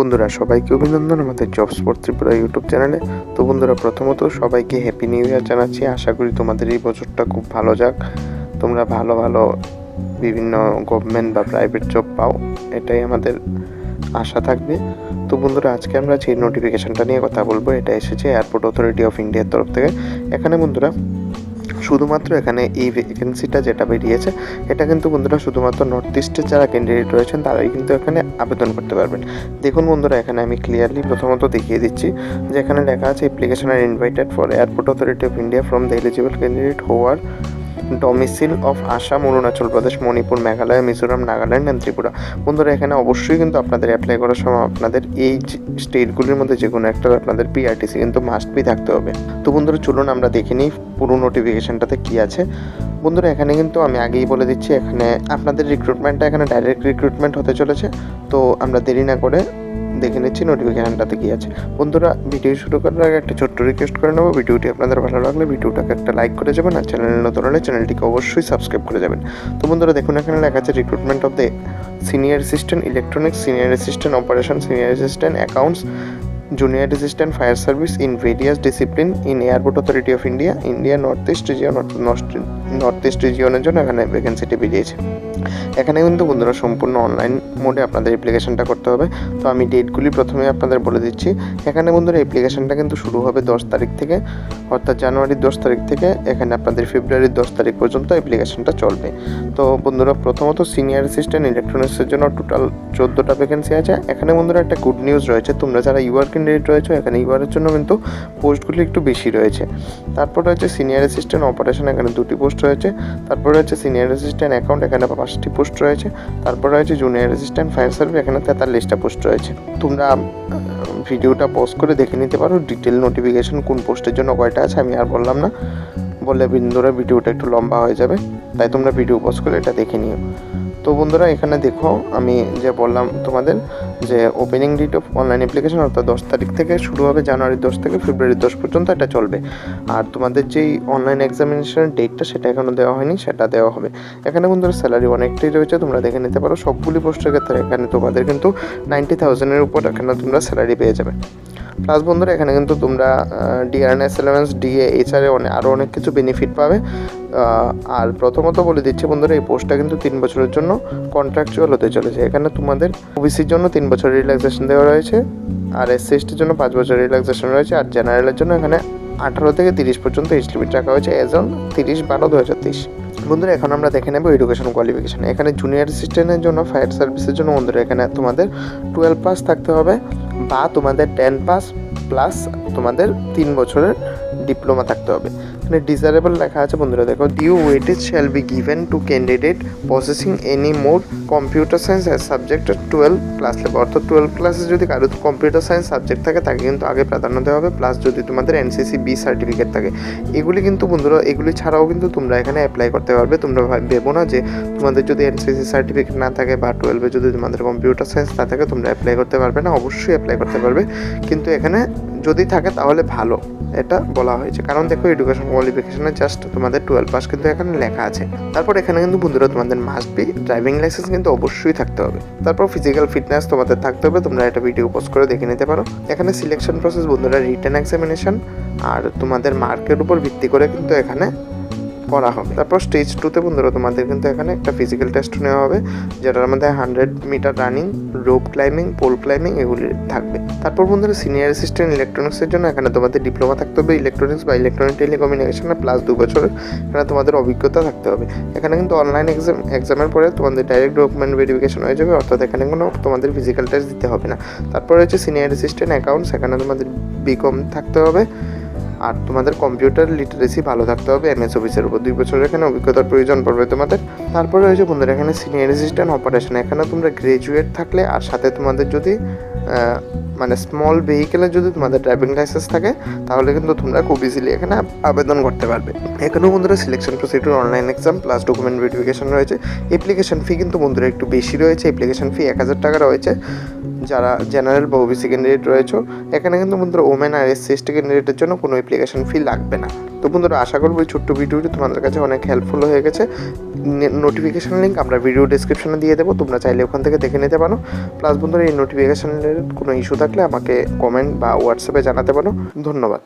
বন্ধুরা, সবাইকে অভিনন্দন আমাদের জব স্পোর্ট ত্রিপুরা ইউটিউব চ্যানেলে তো বন্ধুরা, প্রথমত সবাইকে হ্যাপি নিউ ইয়ার জানাচ্ছি। আশা করি তোমাদের এই বছরটা খুব ভালো যাক। তোমরা ভালো ভালো বিভিন্ন গভর্নমেন্ট বা প্রাইভেট জব পাও, এটাই আমাদের আশা থাকবে। তো বন্ধুরা, আজকে আমরা যে নোটিফিকেশনটা নিয়ে কথা বলব, এটা এসেছে এয়ারপোর্ট অথরিটি অফ ইন্ডিয়ার তরফ থেকে। এখানে বন্ধুরা শুধুমাত্র এখানে এই ভ্যাকেন্সিটা যেটা বেরিয়েছে, এটা কিন্তু বন্ধুরা শুধুমাত্র নর্থ ইস্টের যারা ক্যান্ডিডেট রয়েছেন, তারাই কিন্তু এখানে আবেদন করতে পারবেন। দেখুন বন্ধুরা, এখানে আমি ক্লিয়ারলি প্রথমত দেখিয়ে দিচ্ছি যে এখানে লেখা আছে application R invited for airport authority of India from the eligible candidate where domicile of Assam Arunachal Pradesh Manipur Meghalaya Mizoram Nagaland and Tripura বন্ধুরা, এখানে অবশ্যই কিন্তু আপনাদের অ্যাপ্লাই করার সময় আপনাদের এই স্টেটগুলির মধ্যে যে কোনো একটা আপনাদের পিআরটিসি কিন্তু মাস্ট বি থাকতে হবে। তো বন্ধুরা, চলুন আমরা দেখে নিই পুরো নোটিফিকেশনটাতে কী আছে। বন্ধুরা, এখানে কিন্তু আমি আগেই বলে দিচ্ছি, এখানে আপনাদের রিক্রুটমেন্টটা এখানে ডাইরেক্ট রিক্রুটমেন্ট হতে চলেছে। তো আমরা দেরি না করে দেখে নিচ্ছি নোটিফিকেশানটাতে কী আছে। বন্ধুরা ভিডিও শুরু করার আগে একটা ছোট্ট রিকোয়েস্ট করে নেব, ভিডিওটি আপনাদের ভালো লাগলে ভিডিওটাকে একটা লাইক করে যাবেন আর চ্যানেল নতুন হলে চ্যানেলটিকে অবশ্যই সাবস্ক্রাইব করে যাবেন। তো বন্ধুরা, দেখুন, এখানে লেখা আছে recruitment of the senior assistant electronics senior assistant operation senior assistant accounts junior assistant fire service in various discipline in airport authority of India India north east region north east রিজিয়নের জন্য এখানে ভ্যাকেন্সিটি বেরিয়েছে। এখানে কিন্তু বন্ধুরা সম্পূর্ণ অনলাইন মোডে আপনাদের অ্যাপ্লিকেশনটা করতে হবে। তো আমি ডেটগুলি প্রথমে আপনাদের বলে দিচ্ছি। এখানে বন্ধুরা অ্যাপ্লিকেশনটা কিন্তু শুরু হবে দশ তারিখ থেকে, অর্থাৎ জানুয়ারির দশ তারিখ থেকে, এখানে আপনাদের ফেব্রুয়ারির দশ তারিখ পর্যন্ত অ্যাপ্লিকেশনটা চলবে। তো বন্ধুরা প্রথমত সিনিয়র অ্যাসিস্ট্যান্ট ইলেকট্রনিক্সের জন্য টোটাল চোদ্দোটা ভ্যাকেন্সি আছে। এখানে বন্ধুরা একটা গুড নিউজ রয়েছে, তোমরা যারা ইউআর ক্যান্ডিডেট রয়েছে, এখানে ইউআরের জন্য কিন্তু পোস্টগুলি একটু বেশি রয়েছে। তারপর রয়েছে সিনিয়র অ্যাসিস্ট্যান্ট অপারেশন এখানে দুটি পোস্ট রয়েছে। তারপর রয়েছে সিনিয়র অ্যাসিস্ট্যান্ট অ্যাকাউন্ট এখানে পাঁচটি পোস্ট রয়েছে, তারপর রয়েছে জুনিয়র অ্যাসিস্ট্যান্ট ফায়ার সার্ভিস এখানে তেতাল্লিশটা পোস্ট রয়েছে। তোমরা ভিডিওটা পজ করে দেখে নিতে পারো ডিটেল নোটিফিকেশন কোন পোস্টের জন্য কয়টা আছে, আমি আর বললাম না। বললে বিন্দুরা ভিডিওটা একটু লম্বা হয়ে যাবে, তাই তোমরা ভিডিও পজ করে এটা দেখে নিও। তো বন্ধুরা, এখানে দেখো আমি যে বললাম তোমাদের যে opening date of online application অর্থাৎ দশ তারিখ থেকে শুরু হবে জানুয়ারি দশ থেকে ফেব্রুয়ারি দশ পর্যন্ত এটা চলবে। আর তোমাদের যেই অনলাইন এক্সামিনেশনের ডেটটা সেটা এখনও দেওয়া হয়নি, সেটা দেওয়া হবে। এখানে বন্ধুরা স্যালারি অনেকটাই রয়েছে, তোমরা দেখে নিতে পারো। সবগুলি পোস্টের ক্ষেত্রে এখানে তোমাদের কিন্তু নাইনটি থাউজেন্ডের উপর এখানে তোমরা স্যালারি পেয়ে যাবে। প্লাস বন্ধুরা, এখানে কিন্তু তোমরা ডিআরএনএস এলেভেন্স ডিএ এছাড়া অনেক আরও অনেক কিছু বেনিফিট পাবে। আর প্রথমত বলে দিচ্ছি বন্ধুরা, এই পোস্টটা কিন্তু তিন বছরের জন্য কন্ট্রাকচুয়াল হতে চলেছে। এখানে তোমাদের ওবিসির জন্য তিন বছর রিল্যাক্সেশন দেওয়া রয়েছে, আর এসসি এসটির জন্য পাঁচ বছর রিল্যাক্সেশন রয়েছে, আর জেনারেলের জন্য এখানে আঠারো থেকে তিরিশ পর্যন্ত এজ লিমিট রাখা হয়েছে এজ অন তিরিশ বারো দু হাজার তেইশ। বন্ধুরা, এখন আমরা দেখে নেব এডুকেশন কোয়ালিফিকেশন এখানে জুনিয়র অ্যাসিস্ট্যান্টের জন্য ফায়ার সার্ভিসের জন্য বন্ধুরা, এখানে তোমাদের টুয়েলভ পাস থাকতে হবে। বা তোমাদের টেন পাস প্লাস তোমাদের তিন বছরের ডিপ্লোমা থাকতে হবে। এখানে ডিজারেবল লেখা আছে বন্ধুরা, দেখো due weightage shall be given to candidate processing any more computer science as subject twelve class level অর্থাৎ টুয়েলভ ক্লাসে যদি কারও কম্পিউটার সায়েন্স সাবজেক্ট থাকে, তাকে কিন্তু আগে প্রাধান্য দেওয়া হবে প্লাস যদি তোমাদের এনসিসি বি সার্টিফিকেট থাকে। এগুলি কিন্তু বন্ধুরা, এগুলি ছাড়াও কিন্তু তোমরা এখানে অ্যাপ্লাই করতে পারবে। তোমরা ভাব- না যে তোমাদের যদি এনসিসি সার্টিফিকেট না থাকে বা টুয়েলভে যদি তোমাদের কম্পিউটার সায়েন্স না থাকে, তোমরা অ্যাপ্লাই করতে পারবে না। অবশ্যই অ্যাপ্লাই করতে পারবে। কিন্তু এখানে যদি থাকে তাহলে ভালো, এটা বলা হয়েছে। কারণ দেখো এডুকেশন কোয়ালিফিকেশনে জাস্ট তোমাদের টুয়েলভ পাস কিন্তু এখানে লেখা আছে। তারপর এখানে কিন্তু বন্ধুরা, তোমাদের মাস্ট বি ড্রাইভিং লাইসেন্স কিন্তু অবশ্যই থাকতে হবে। তারপর ফিজিক্যাল ফিটনেস তোমাদের থাকতে হবে, তোমরা এটা ভিডিও পোস্ট করে দেখে নিতে পারো। এখানে সিলেকশন প্রসেস বন্ধুরা রিটার্ন এক্সামিনেশন আর তোমাদের মার্কের উপর ভিত্তি করে কিন্তু এখানে করা হবে। তারপর স্টেজ টুতে বন্ধুরা, তোমাদের কিন্তু এখানে একটা ফিজিক্যাল টেস্ট নেওয়া হবে, যেটার মধ্যে hundred metre running rope climbing pole climbing এগুলি থাকবে। তারপর বন্ধুরা সিনিয়র অ্যাসিস্ট্যান্ট ইলেকট্রনিক্সের জন্য এখানে তোমাদের ডিপ্লোমা থাকতে হবে ইলেকট্রনিক্স বা ইলেকট্রনিক টেলিকমিউনিকেশনে প্লাস দু বছরের এখানে তোমাদের অভিজ্ঞতা থাকতে হবে। এখানে কিন্তু অনলাইন এক্সাম এক্সামের পরে তোমাদের ডাইরেক্ট ডকুমেন্ট ভেরিফিকেশন হয়ে যাবে, অর্থাৎ এখানে কোনো তোমাদের ফিজিক্যাল টেস্ট দিতে হবে না। তারপর হচ্ছে সিনিয়র অ্যাসিস্ট্যান্ট অ্যাকাউন্টস এখানে তোমাদের বিকম থাকতে হবে। আর তোমাদের কম্পিউটার লিটারেসি ভালো থাকতে হবে এমএস অফিসের উপর। দুই বছর এখানে অভিজ্ঞতার প্রয়োজন পড়বে তোমাদের। তারপরে রয়েছে বন্ধুরা, এখানে সিনিয়র অ্যাসিস্ট্যান্ট অপারেশন এখানে তোমরা গ্রাজুয়েট থাকলে আর সাথে তোমাদের যদি মানে স্মল ভেহিকেলের যদি তোমাদের ড্রাইভিং লাইসেন্স থাকে, তাহলে কিন্তু তোমরা খুব ইজিলি এখানে আবেদন করতে পারবে। এখানেও বন্ধুরা selection procedure online exam plus document verification রয়েছে। অ্যাপ্লিকেশন ফি কিন্তু বন্ধুরা একটু বেশি রয়েছে। অ্যাপ্লিকেশন ফি এক হাজার টাকা রয়েছে। যারা জেনারেল বা ওবিসি ক্যান্ডিডেট রয়েছে, এখানে কিন্তু বন্ধুরা ওমেন আর এসসি এসটি ক্যান্ডিডেটের জন্য কোনো অ্যাপ্লিকেশন ফি লাগবে না। তো বন্ধুরা, আশা করব এই ছোট্ট ভিডিওটি তোমাদের কাছে অনেক হেল্পফুল হয়ে গেছে। নোটিফিকেশান লিঙ্ক আমরা ভিডিও ডিসক্রিপশনে দিয়ে দেবো, তোমরা চাইলে ওখান থেকে দেখে নিতে পারো। প্লাস বন্ধুরা, এই নোটিফিকেশানের কোনো ইস্যু থাকলে আমাকে কমেন্ট বা হোয়াটসঅ্যাপে জানাতে পারো। ধন্যবাদ।